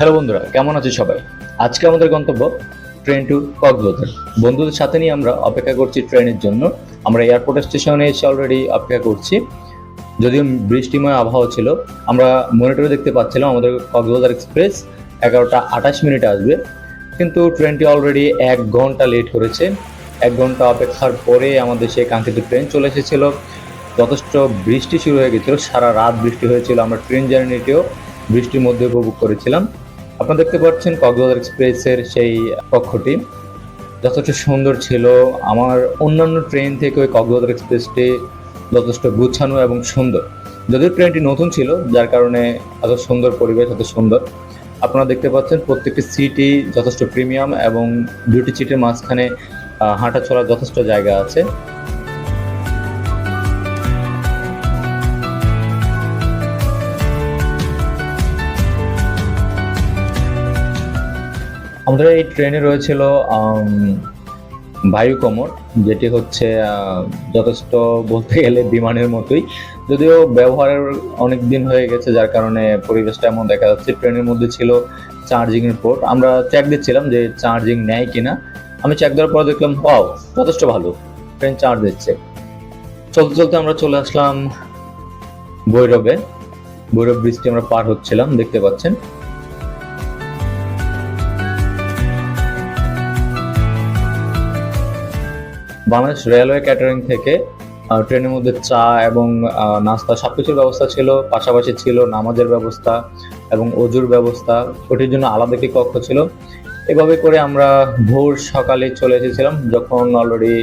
Hello বন্ধুরা, কেমন আছে সবাই? আজকে আমাদের গন্তব্য ট্রেন টু কক্সবাজার বন্ধুদের সাথে নিয়ে আমরা অপেক্ষা করছি ট্রেনের জন্য। আমরা এয়ারপোর্ট স্টেশনে এসে অলরেডি অপেক্ষা করছি। যদিও বৃষ্টিময় আবহাওয়া ছিল, আমরা মনিটরে দেখতে পাচ্ছিলাম আমাদের কক্সবাজার এক্সপ্রেস এগারোটা আঠাশ মিনিটে আসবে। কিন্তু ট্রেনটি অলরেডি এক ঘণ্টা লেট করেছে। এক ঘণ্টা অপেক্ষার পরে আমাদের সেই কাঙ্ক্ষিত ট্রেন চলে এসেছিল। যথেষ্ট বৃষ্টি শুরু হয়ে গেছিল, সারা রাত বৃষ্টি হয়েছিল। আমরা ট্রেন জার্নিটিও বৃষ্টির মধ্যে উপভোগ করেছিলাম। আপনারা দেখতে পাচ্ছেন কক্সবাজার এক্সপ্রেসের সেই কক্ষটি। যথেষ্ট সুন্দর ছিল। আমার অন্যান্য ট্রেন থেকে ওই কক্সবাজার এক্সপ্রেসটি যথেষ্ট গুছানো এবং সুন্দর। যদিও ট্রেনটি নতুন ছিল, যার কারণে এত সুন্দর পরিবেশ, এত সুন্দর। আপনারা দেখতে পাচ্ছেন প্রত্যেকটি সিটই যথেষ্ট প্রিমিয়াম এবং দুটি সিটের মাঝখানে হাঁটা চলার যথেষ্ট জায়গা আছে। আমাদের এই ট্রেনে রয়েছিল বায়ু কমর যেটি হচ্ছে যথেষ্ট বলতে গেলে বিমানের মতোই। যদিও ব্যবহারের অনেক দিন হয়ে গেছে, যার কারণে পরিবেশটা এমন দেখা যাচ্ছে। ট্রেনের মধ্যে ছিল চার্জিং এর পোর্ট আমরা চেক দিচ্ছিলাম যে চার্জিং নেয় কিনা। আমি চেক দেওয়ার পর দেখলাম, ওয়াও, যথেষ্ট ভালো। ট্রেন চার্জ দিচ্ছে। চলতে চলতে আমরা চলে আসলাম ভৈরবে। ভৈরব ব্রিজটি আমরা পার হচ্ছিলাম, দেখতে পাচ্ছেন। বাংলাদেশ রেলওয়ে ক্যাটারিং থেকে ট্রেনের মধ্যে চা এবং নাস্তা সবকিছুর ব্যবস্থা ছিল, পাশাপাশি ছিল নামাজের ব্যবস্থা এবং অজুর ব্যবস্থা, ওটির জন্য আলাদা একটি কক্ষ ছিল। এভাবে করে আমরা ভোর সকালে চলে এসেছিলাম, যখন অলরেডি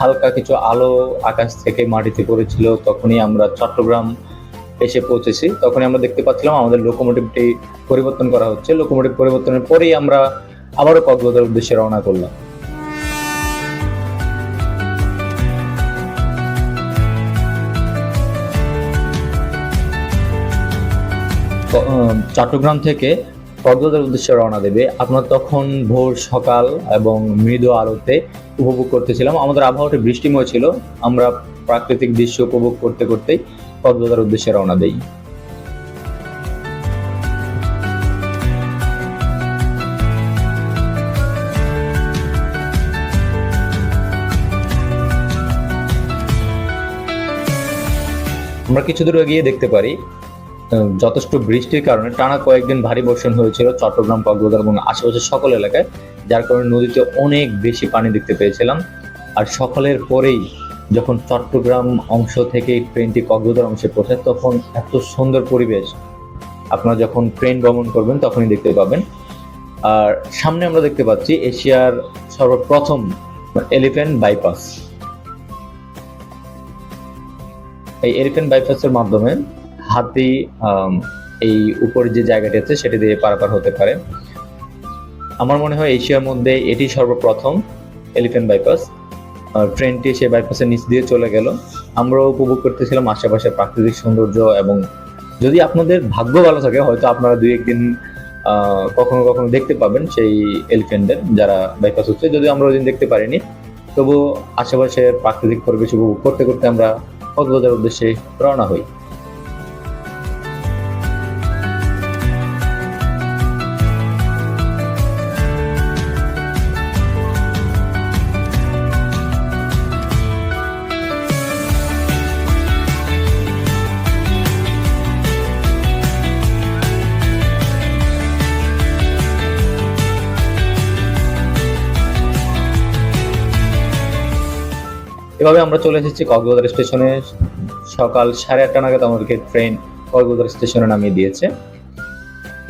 হালকা কিছু আলো আকাশ থেকে মাটিতে পড়েছিল, তখনই আমরা চট্টগ্রাম এসে পৌঁছেছি। তখনই আমরা দেখতে পাচ্ছিলাম আমাদের লোকোমোটিভটি পরিবর্তন করা হচ্ছে। লোকোমোটিভ পরিবর্তনের পরেই আমরা আবারও কক্সবাজার উদ্দেশ্যে রওনা করলাম। চট্টগ্রাম থেকে কক্সবাজার উদ্দেশ্যে রওনা দেবে। আপনার তখন ভোর সকাল এবং মৃদু আলোতে উপভোগ করতেছিলাম। আমাদের আবহাওয়াটা বৃষ্টিময় ছিল। আমরা প্রাকৃতিক দৃশ্য উপভোগ করতে করতেই কক্সবাজার উদ্দেশ্যে রওনা দেই। আমরা কিছু দূর এগিয়ে দেখতে পারি। যথেষ্ট বৃষ্টির কারণে টানা কয়েকদিন ভারী বর্ষণ হয়েছিল চট্টগ্রাম কক্সবাজার এবং আশেপাশের সকল এলাকায়, যার কারণে নদীতে অনেক বেশি পানি দেখতে পেয়েছিলাম। আর সকালের পরেই যখন চট্টগ্রাম অংশ থেকে ট্রেনটি কক্সবাজার অংশে পৌঁছায়, তখন এত সুন্দর পরিবেশ। আপনারা যখন ট্রেন ভ্রমণ করবেন, তখনই দেখতে পাবেন। আর সামনে আমরা দেখতে পাচ্ছি এশিয়ার সর্বপ্রথম এলিফ্যান্ট বাইপাস। এই এলিফ্যান্ট বাইপাসের মাধ্যমে হাতি এই উপরে যে জায়গাটি আছে সেটি দিয়ে পারাপার হতে পারে। আমার মনে হয় এশিয়ার মধ্যে এটি সর্বপ্রথম এলিফ্যান্ট বাইপাস। ট্রেনটি সেই বাইপাসের নিচ দিয়ে চলে গেল। আমরাও উপভোগ করতেছিলাম আশেপাশে প্রাকৃতিক সৌন্দর্য এবং যদি আপনাদের ভাগ্য ভালো থাকে, হয়তো আপনারা দুই একদিন কখনো কখনো দেখতে পাবেন সেই এলিফ্যান্টের যারা বাইপাস হচ্ছে। যদি আমরা ওই দিন দেখতে পারিনি তবু আশেপাশের প্রাকৃতিক পরিবেশ উপভোগ করতে করতে আমরা কক্সবাজার উদ্দেশ্যে রওনা হই। এভাবে আমরা চলে এসেছি কক্সবাজার স্টেশনে। সকাল সাড়ে আটটা নাগাদ আমাদেরকে ট্রেন কক্সবাজার স্টেশনে নামিয়ে দিয়েছে।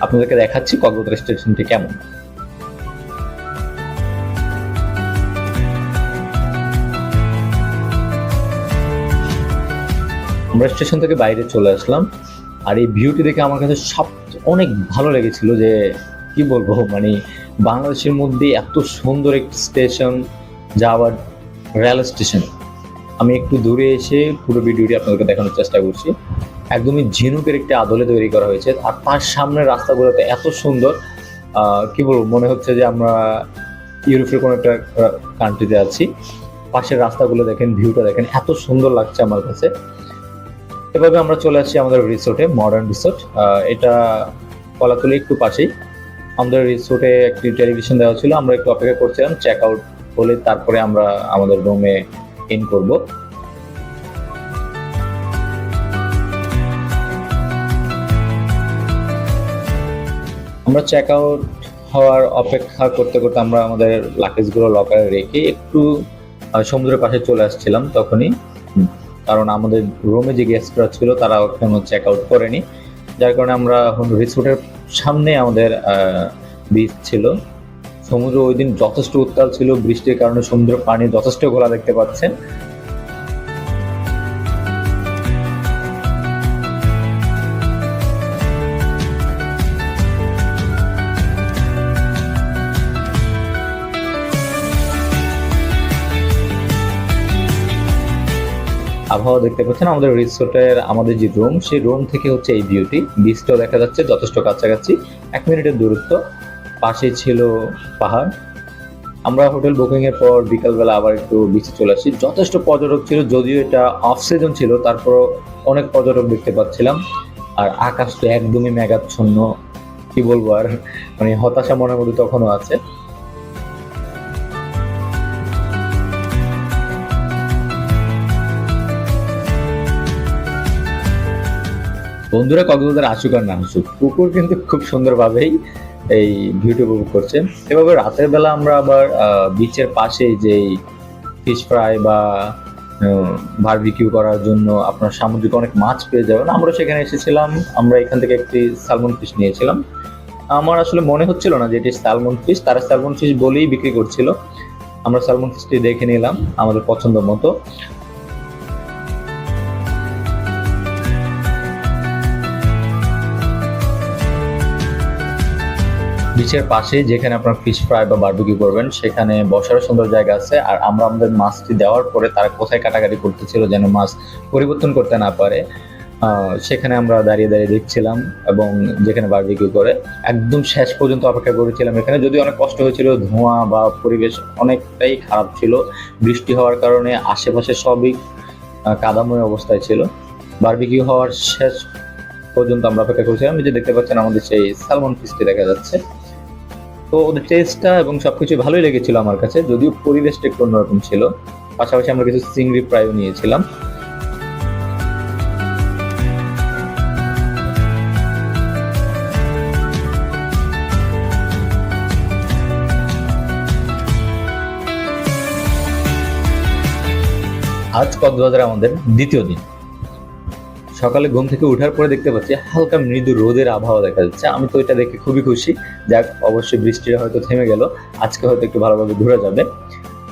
আপনাদেরকে দেখাচ্ছি কক্সবাজার স্টেশনটি কেমন। আমরা স্টেশন থেকে বাইরে চলে আসলাম। আর এই ভিউটি দেখে আমার কাছে সব অনেক ভালো লেগেছিল যে, কি বলব মানে বাংলাদেশের মধ্যে এত সুন্দর একটি স্টেশন যা আবার রেল স্টেশন। আমি একটু দূরে এসে পুরো ভিডিওটি আপনাদেরকে দেখানোর চেষ্টা করছি। একদমই ঝিনুকের একটি আদলে তৈরি করা হয়েছে আর তার সামনের রাস্তাগুলোতে এত সুন্দর কি বলব, মনে হচ্ছে যে আমরা ইউরোপের কোনো একটা কান্ট্রিতে আছি। পাশের রাস্তাগুলো দেখেন ভিউটা দেখেন, এত সুন্দর লাগছে আমার কাছে। এভাবে আমরা চলে আসছি আমাদের রিসোর্টে মডার্ন রিসোর্ট। এটা কলাতলি একটু পাশেই। আমাদের রিসোর্টে একটি টেলিভিশন দেওয়া ছিল, আমরা একটু অপেক্ষা করছিলাম চেক আউট হলে তারপরে আমরা আমাদের রুমে ইন করব। আমরা চেক আউট হওয়ার অপেক্ষা করতে করতে আমরা আমাদের লাকেজগুলো লকারে রেখে একটু সমুদ্রের পাশে চলে আসছিলাম তখনই। কারণ আমাদের রুমে যে গেস্টরা ছিল তারা এখনও চেক আউট করেনি। যার কারণে আমরা রিসোর্টের সামনে আমাদের বিচ ছিল। সমুদ্র ওই দিন যথেষ্ট উত্তাল ছিল, বৃষ্টির কারণে সমুদ্রের পানি যথেষ্ট ঘোলা দেখতে পাচ্ছেন। আবহাওয়া দেখতে পাচ্ছেন, আমাদের রিসোর্টের আমাদের যে রুম, সেই রুম থেকে হচ্ছে এই বিউটি বিচটাও দেখা যাচ্ছে, যথেষ্ট কাছাকাছি। এক মিনিটের দূরত্ব। পাশে ছিল পাহাড়। আমরা হোটেল বুকিংয়ের পর বিকালবেলা আবার একটু বিচে চলে আসি। যথেষ্ট পর্যটক ছিল, যদিও এটা অফ সিজন ছিল, তারপরও অনেক পর্যটক দেখতে পাচ্ছিলাম। আর আকাশ তো একদমই মেঘাচ্ছন্ন, কি বলব আর মানে হতাশা মনের মধ্যে তখনও আছে। বন্ধুরা কক্সবাজার আসুক আর না আসুক কুকুর কিন্তু খুব সুন্দরভাবেই এই ভিউটি উপভোগ করছে এভাবে রাতের বেলা আমরা আবার বিচের পাশে যে ফিশ ফ্রাই বা বারবিকিউ করার জন্য আপনার সামুদ্রিক অনেক মাছ পেয়ে যাবেন। আমরা সেখানে এসেছিলাম, আমরা এখান থেকে একটি সালমন ফিশ নিয়েছিলাম। আমার আসলে মনে হচ্ছিল না যে এটি সালমন ফিশ তারা সালমন ফিশ বলেই বিক্রি করছিল। আমরা সালমন ফিশটি দেখে নিলাম, আমাদের পছন্দ মতো। বিচের পাশে যেখানে আপনার ফিশ ফ্রাই বা বারবিকিউ করবেন, সেখানে বসার সুন্দর জায়গা আছে। আর আমরা আমাদের মাছটি দেওয়ার পরে তারা কোথায় কাটাকাটি করতেছিল যেন মাছ পরিবর্তন করতে না পারে সেখানে আমরা দাঁড়িয়ে দাঁড়িয়ে দেখছিলাম এবং যেখানে বারবিকিউ করে। একদম শেষ পর্যন্ত অপেক্ষা করেছিলাম এখানে। যদি অনেক কষ্ট হয়েছিল, ধোঁয়া বা পরিবেশ অনেকটাই খারাপ ছিল। বৃষ্টি হওয়ার কারণে আশেপাশে সবই কাদাময় অবস্থায় ছিল। বারবিকিউ হওয়ার শেষ পর্যন্ত আমরা অপেক্ষা করেছিলাম। যে দেখতে পাচ্ছেন, আমাদের সেই সালমন ফিশটি দেখা যাচ্ছে। তো ওদের টেস্টটা এবং সবকিছু ভালোই লেগেছিল আমার কাছে, যদিও পরিবেশটা একটু অন্যরকম ছিল। পাশাপাশি আমরা কিছু চিংড়ি প্রায়ও নিয়েছিলাম। আজ কক্সবাজারে আমাদের দ্বিতীয় দিন। সকালে ঘুম থেকে ওঠার পরে দেখতে পাচ্ছি হালকা মৃদু রোদের আবহাওয়া দেখা যাচ্ছে। আমি তো এটা দেখে খুবই খুশি। যাক, অবশ্যই বৃষ্টিটা হয়তো থেমে গেল। আজকে হয়তো একটু ভালোভাবে ঘোরা যাবে।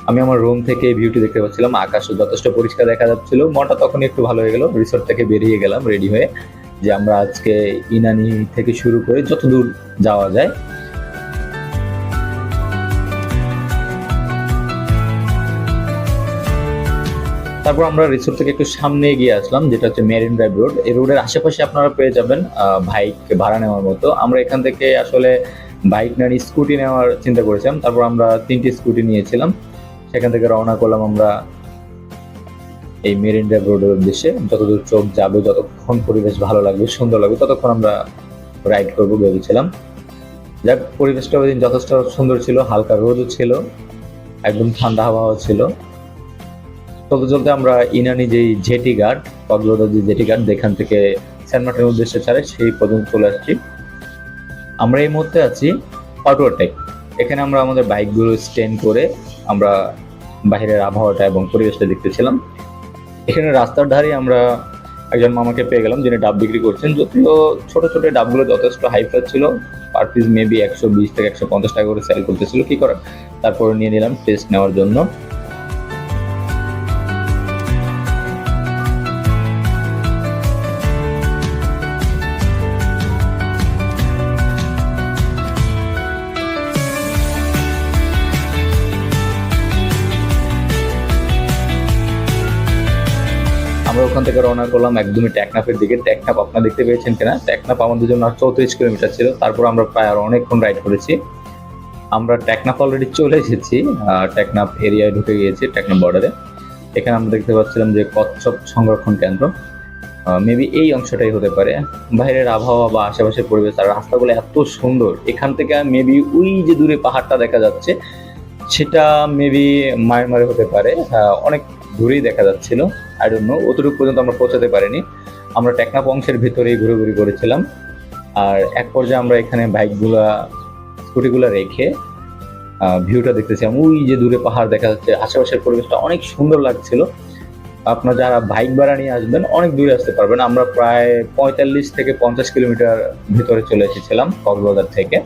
আমি আমার রুম থেকে ভিউটি দেখতে পাচ্ছিলাম। আকাশও যথেষ্ট পরিষ্কার দেখা যাচ্ছিল। মনটা তখনই একটু ভালো হয়ে গেল। রিসোর্ট থেকে বেরিয়ে গেলাম রেডি হয়ে যে আমরা আজকে ইনানি থেকে শুরু করে যত দূর যাওয়া যায় তারপর আমরা রিসোর্ট থেকে একটু সামনে এগিয়ে আসলাম, যেটা হচ্ছে মেরিন ড্রাইভ রোড এই রোডের আশেপাশে আপনারা পেয়ে যাবেন বাইক ভাড়া নেওয়ার মতো। আমরা এখান থেকে আসলে বাইক না স্কুটি নেওয়ার চিন্তা করেছিলাম। তারপর আমরা তিনটি স্কুটি নিয়েছিলাম। সেখান থেকে রওনা করলাম আমরা এই মেরিন ড্রাইভ রোডের উদ্দেশ্যে। যতদূর চোখ যাবে, যতক্ষণ পরিবেশ ভালো লাগবে, সুন্দর লাগবে, ততক্ষণ আমরা রাইড করব ভেবেছিলাম। যাক, পরিবেশটা ওই দিন যথেষ্ট সুন্দর ছিল, হালকা রোদও ছিল, একদম ঠান্ডা হাওয়াও ছিল। চলতে চলতে আমরা ইনানি যেই জেটি গার্ড কক্সবাজার যে জেটি গার্ড, যেখান থেকে সেন্ট মার্টিনের উদ্দেশ্যে ছাড়ে, সেই পর্যন্ত চলে আসছি। আমরা এই মুহূর্তে আছি অটোটেক এখানে আমরা আমাদের বাইকগুলো স্ট্যান্ড করে আমরা বাইরের আবহাওয়াটা এবং পরিবেশটা দেখতেছিলাম। এখানে রাস্তার ধারে আমরা একজন মামাকে পেয়ে গেলাম, যিনি ডাব বিক্রি করছেন। যদিও ছোট ছোট ডাবগুলো যথেষ্ট হাই ফাই ছিল পার পিস মেবি একশো বিশ থেকে একশো পঞ্চাশ টাকা করে সেল করতেছিল, কি করার তারপরে নিয়ে নিলাম টেস্ট নেওয়ার জন্য। ওখান থেকে রওনা করলাম একদমই টেকনাফের দিকে। টেকনাফ আপনারা দেখতে পেয়েছেন কিনা? টেকনাফ আমাদের জন্য চৌত্রিশ কিলোমিটার ছিল। তারপর আমরা প্রায় আর অনেকক্ষণ রাইড করেছি। আমরা টেকনাফ অলরেডি চলে এসেছি। টেকনাফ এরিয়ায় ঢুকে গিয়েছি, টেকনাফ বর্ডারে এখানে আমরা দেখতে পাচ্ছিলাম যে কচ্ছপ সংরক্ষণ কেন্দ্র। মেবি এই অংশটাই হতে পারে। বাইরের আবহাওয়া বা আশেপাশের পরিবেশ আর রাস্তাগুলো এত সুন্দর। এখান থেকে মেবি ওই যে দূরে পাহাড়টা দেখা যাচ্ছে, সেটা মেবি মায়ানমারে হতে পারে। অনেক দূরেই দেখা যাচ্ছিল। আই ডোন্ট নো অতটুকু পর্যন্ত আমরা পৌঁছাতে পারিনি। আমরা টেকনাফ অংশের ভেতরেই ঘুরে ঘুরে করেছিলাম। আর এক পর্যায়ে আমরা এখানে বাইকগুলা, স্কুটিগুলো রেখে ভিউটা দেখতেছিলাম ওই যে দূরে পাহাড় দেখা যাচ্ছে, আশেপাশের পরিবেশটা অনেক সুন্দর লাগছিল। আপনার যারা বাইক ভাড়া নিয়ে আসবেন, অনেক দূরে আসতে পারবেন। আমরা প্রায় পঁয়তাল্লিশ থেকে পঞ্চাশ কিলোমিটার ভিতরে চলে এসেছিলাম, কক্সবাজার থেকে।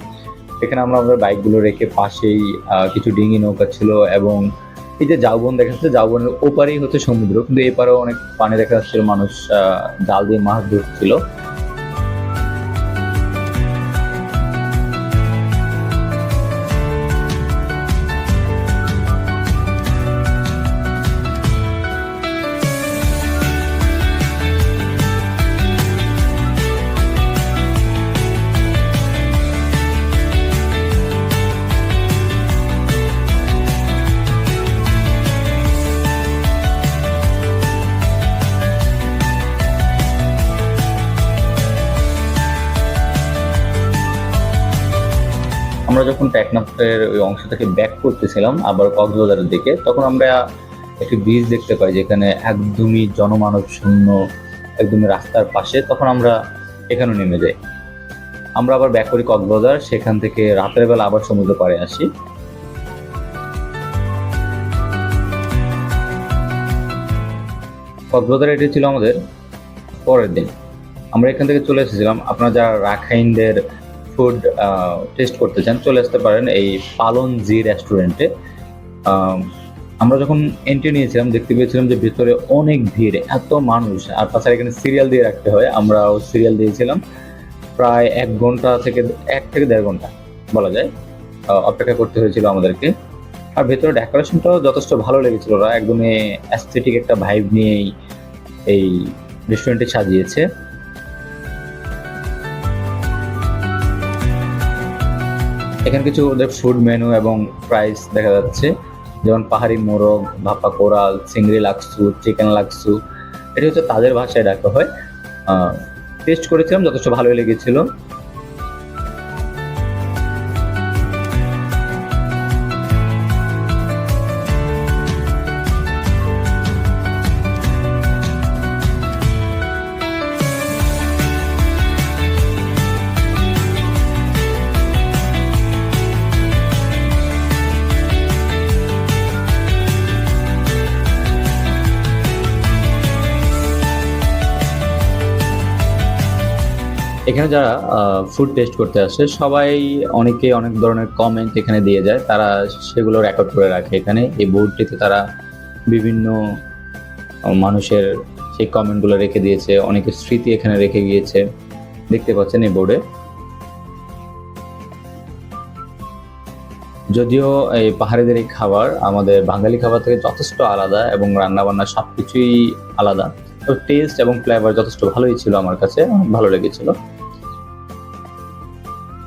এখানে আমরা আমাদের বাইকগুলো রেখে পাশেই কিছু ডিঙি নৌকা ছিল এবং এই যে জাউবন দেখা যাচ্ছে, জাউবনের ওপারেই হচ্ছে সমুদ্র। কিন্তু এপারেও অনেক পানি দেখা যাচ্ছিল, মানুষ জাল দিয়ে মাছ ধরছিল। যখন টেকনাফের ওই অংশ থেকে ব্যাক করতেছিলাম, আবার কক্সবাজারের দিকে, তখন আমরা একটি ব্রিজ দেখতে পাই যেখানে একদমই জনমানব শূন্য, একদমই রাস্তার পাশে, তখন আমরা এখানে নেমে যাই। আমরা আবার ব্যাক করি কক্সবাজার, সেখান থেকে রাতের বেলা আবার সমুদ্র পাড়ে আসি। কক্সবাজার এটি ছিল আমাদের পরের দিন। আমরা এখান থেকে চলে এসেছিলাম। আপনারা যারা রাখাইনদের ফুড টেস্ট করতে চান, চলে আসতে পারেন এই পালন জি রেস্টুরেন্টে আমরা যখন এন্ট্রি নিয়েছিলাম, দেখতে পেয়েছিলাম যে ভিতরে অনেক ভিড়, এত মানুষ। আর তাছাড়া এখানে সিরিয়াল দিয়ে রাখতে হয়, আমরাও সিরিয়াল দিয়েছিলাম প্রায় এক ঘণ্টা থেকে এক থেকে দেড় ঘণ্টা, বলা যায়। অপেক্ষা করতে হয়েছিল আমাদেরকে। আর ভেতরে ডেকোরেশনটাও যথেষ্ট ভালো লেগেছিল। ওরা একদমই অ্যাস্থেটিক একটা ভাইব নিয়েই এই রেস্টুরেন্টে সাজিয়েছে। এখানে কিছু ওদের ফুড মেনু এবং প্রাইস দেখা যাচ্ছে। যেমন পাহাড়ি মোরগ, ভাপা কোরাল, চিংড়ি লাগসু চিকেন লাগসু এটা হচ্ছে তাদের ভাষায় ডাকা হয়। টেস্ট করেছিলাম, যথেষ্ট ভালোই লেগেছিল। এখানে যারা ফুড টেস্ট করতে আসে, সবাই অনেকে অনেক ধরনের কমেন্ট এখানে দিয়ে যায়। তারা সেগুলো রেকর্ড করে রাখে এখানে। এই বোর্ডটিতে তারা বিভিন্ন মানুষের সেই কমেন্টগুলো রেখে দিয়েছে। অনেকের স্মৃতি এখানে রেখে গিয়েছে। দেখতে পাচ্ছেন এই বোর্ডে যদিও এই পাহাড়িদের এই খাবার, আমাদের বাঙালি খাবার থেকে যথেষ্ট আলাদা এবং রান্নাবান্না সব কিছুই আলাদা। তো টেস্ট এবং ফ্লেভার যথেষ্ট ভালোই ছিল আমার কাছে, ভালো লেগেছিল।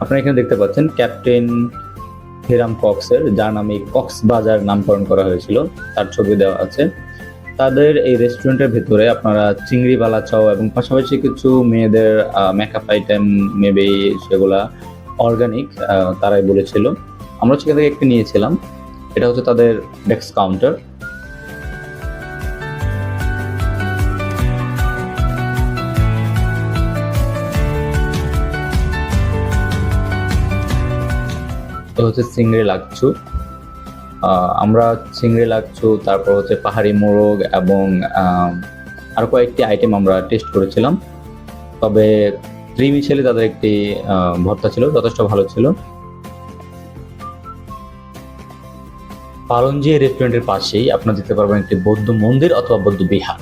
আপনারা এখানে দেখতে পাচ্ছেন ক্যাপ্টেন হিরাম কক্সের, যার নামে কক্সবাজার নামকরণ করা হয়েছিল, তার ছবি দেওয়া আছে। তাদের এই রেস্টুরেন্টের ভেতরে আপনারা চিংড়ি বালা চাও এবং পাশাপাশি কিছু মেয়েদের মেকআপ আইটেম মেবে সেগুলা অর্গানিক তারাই বলেছিল। আমরা সেখান থেকে একটি নিয়েছিলাম। এটা হচ্ছে তাদের ডেস্ক কাউন্টার এটা হচ্ছে চিংড়ি আহ, আমরা চিংড়ি লাচ্ছু তারপর হচ্ছে পাহাড়ি মোরগ এবং আরও কয়েকটি আইটেম আমরা টেস্ট করেছিলাম। তবে ত্রিমিশেলে তাদের একটি ভর্তা ছিল যথেষ্ট ভালো ছিল। পালনজি রেস্টুরেন্টের পাশেই আপনারা দেখতে পারবেন একটি বৌদ্ধ মন্দির অথবা বৌদ্ধ বিহার।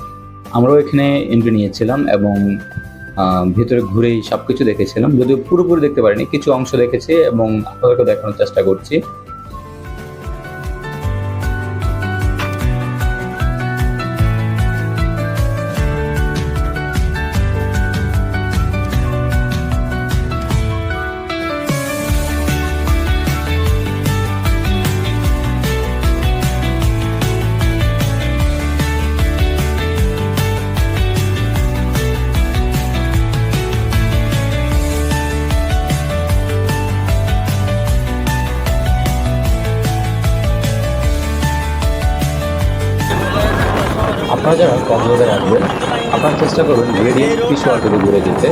আমরাও এখানে এন্ট্রি নিয়েছিলাম এবং ভিতরে ঘুরেই সবকিছু দেখেছিলাম, যদিও পুরোপুরি দেখতে পারিনি, কিছু অংশ দেখেছি এবং আপনাদেরকে দেখানোর চেষ্টা করছি। আপনারা যারা কক্সবাজারে আসবেন আপনারা চেষ্টা করবেন রেডিয়েন্ট ফিশ ওয়ার্ল্ডে ঘুরে যেতে।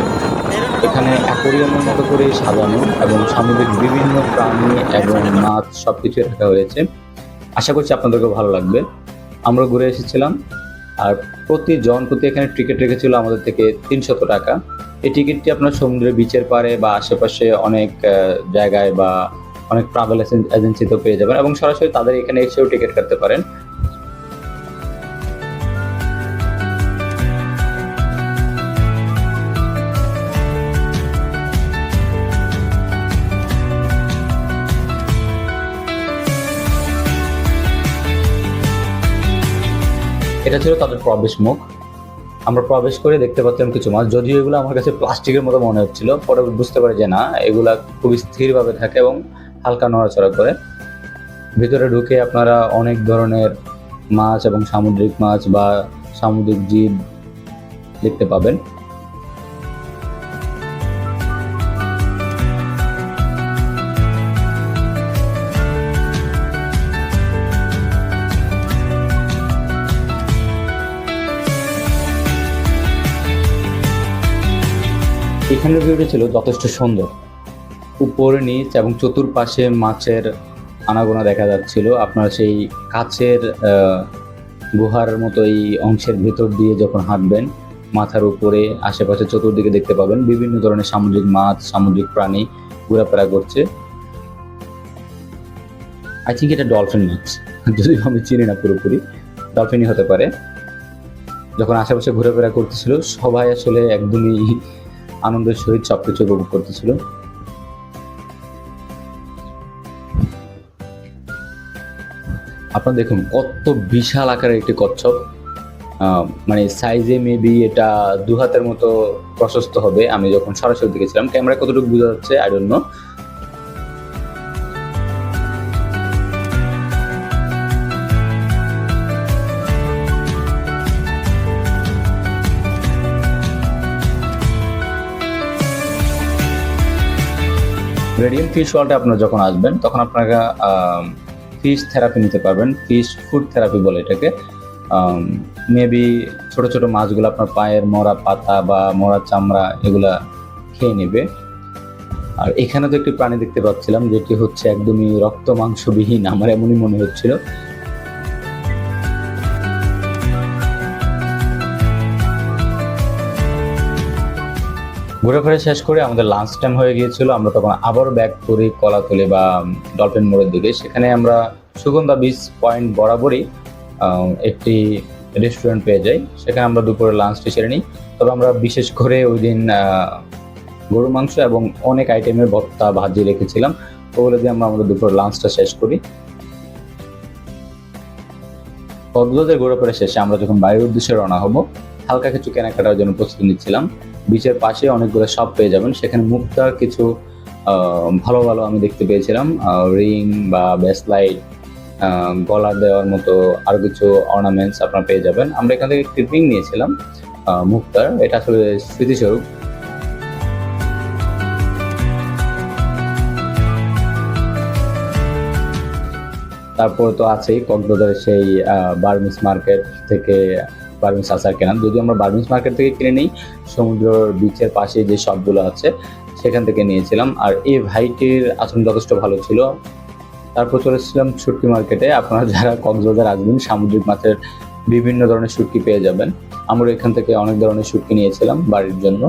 এখানে অ্যাকোরিয়ামের মতো করে সাজানো এবং সামুদ্রিক বিভিন্ন প্রাণী এবং মাছ সব কিছু রাখা হয়েছে। আশা করছি আপনাদেরকে ভালো লাগবে। আমরা ঘুরে এসেছিলাম আর প্রতি জন প্রতি এখানে টিকিট রেখেছিল আমাদের থেকে তিনশত টাকা। এই টিকিটটি আপনার সমুদ্রের বিচের পারে বা আশেপাশে অনেক জায়গায় বা অনেক ট্রাভেল এজেন্সিতেও পেয়ে যাবেন এবং সরাসরি তাদের এখানে এসেও টিকিট কাটতে পারেন। এটা ছিল তাদের প্রবেশ মুখ। আমরা প্রবেশ করে দেখতে পাচ্ছিলাম কিছু মাছ। যদিও এগুলো আমার কাছে প্লাস্টিকের মতো মনে হচ্ছিল। পরে বুঝতে পারি যে না, এগুলো খুবই স্থিরভাবে থাকে এবং হালকা নড়াচড়া করে। ভিতরে ঢুকে আপনারা অনেক ধরনের মাছ এবং সামুদ্রিক মাছ বা সামুদ্রিক জীব দেখতে পাবেন। এখানের ভিউটা ছিল যথেষ্ট সুন্দর। উপরে, নিচ এবং চতুর্পাশে মাছের আনাগোনা দেখা যাচ্ছিল। আপনার সেই কাছের গুহার মতো এই অংশের ভেতর দিয়ে যখন হাঁটবেন, মাথার উপরে, আশেপাশে চতুর্দিকে দেখতে পাবেন বিভিন্ন ধরনের সামুদ্রিক মাছ, সামুদ্রিক প্রাণী ঘোরাফেরা করছে। আই থিঙ্ক এটা ডলফিন মাছ। যদিও আমি চিনি না পুরোপুরি ডলফিনই হতে পারে। যখন আশেপাশে ঘোরাফেরা করতেছিল, সবাই আসলে একদমই আনন্দের সহিত সবকিছু উপভোগ করতেছিল। আপনারা দেখুন, কত বিশাল আকারের একটি কচ্ছপ। মানে সাইজে মেবি এটা দু হাতের মতো প্রশস্ত হবে। আমি যখন সরাসরি দেখেছিলাম ক্যামেরা কতটুকু বোঝা যাচ্ছে I don't know radium fish ওয়ার্ল্ডে আপনারা যখন আসবেন, তখন আপনারা ফিশ থেরাপি নিতে পারবেন। ফিশ ফুড থেরাপি বলে এটাকে। মেবি ছোট ছোট মাছগুলো আপনার পায়ের মরা পাতা বা মরা চামড়া এগুলা খেয়ে নেবে। আর এখানে তো একটি প্রাণী দেখতে পাচ্ছিলাম, যেটি হচ্ছে একদমই রক্ত মাংসবিহীন আমার এমনই মনে হচ্ছিল। ঘুরে শেষ করে আমাদের লাঞ্চ টাইম হয়ে গিয়েছিল। আমরা তখন আবারও ব্যাক করি কলাতলি বা ডলফিন মোড়ের দিকে। সেখানে আমরা সুগন্ধা বিচ পয়েন্ট বরাবরই একটি রেস্টুরেন্ট পেয়ে যাই। সেখানে আমরা দুপুরে লাঞ্চটি সেরে নিই। তবে আমরা বিশেষ করে ওই দিন গরুর মাংস এবং অনেক আইটেমের ভর্তা ভাজি রেখেছিলাম। ওগুলো দিয়ে আমরা আমাদের দুপুরের লাঞ্চটা শেষ করি। কক্সবাজার ঘুরে পরে শেষে আমরা যখন বাইরের উদ্দেশ্যে রওনা হব, হালকা কিছু কেনাকাটার জন্য প্রস্তুতি নিচ্ছিলাম। বিচের পাশে অনেকগুলো শপ পেয়ে যাবেন। সেখানে মুক্তার কিছু ভালো ভালো আমি দেখতে পেয়েছিলাম। রিং বা ব্যাসলাইট গলা দেওয়ার মতো আরও কিছু অর্নামেন্টস আপনারা পেয়ে যাবেন। আমরা এখান থেকে একটি রিং নিয়েছিলাম মুক্তার। এটা আসলে স্মৃতিস্বরূপ। তারপর তো আছেই, কক্সবাজারের সেই বার্মিস মার্কেট থেকে বার্মিস আচার কেনা। যদি আমরা বার্মিস মার্কেট থেকে কিনে নিই সমুদ্র বিচের পাশে যে শপগুলো আছে, সেখান থেকে নিয়েছিলাম। আর এই ভাইটির আচরণ যথেষ্ট ভালো ছিল। তারপর চলেছিলাম শুটকি মার্কেটে আপনারা যারা কক্সবাজার আসবেন, সামুদ্রিক মাছের বিভিন্ন ধরনের শুটকি পেয়ে যাবেন। আমরা এখান থেকে অনেক ধরনের সুটকি নিয়েছিলাম বাড়ির জন্য।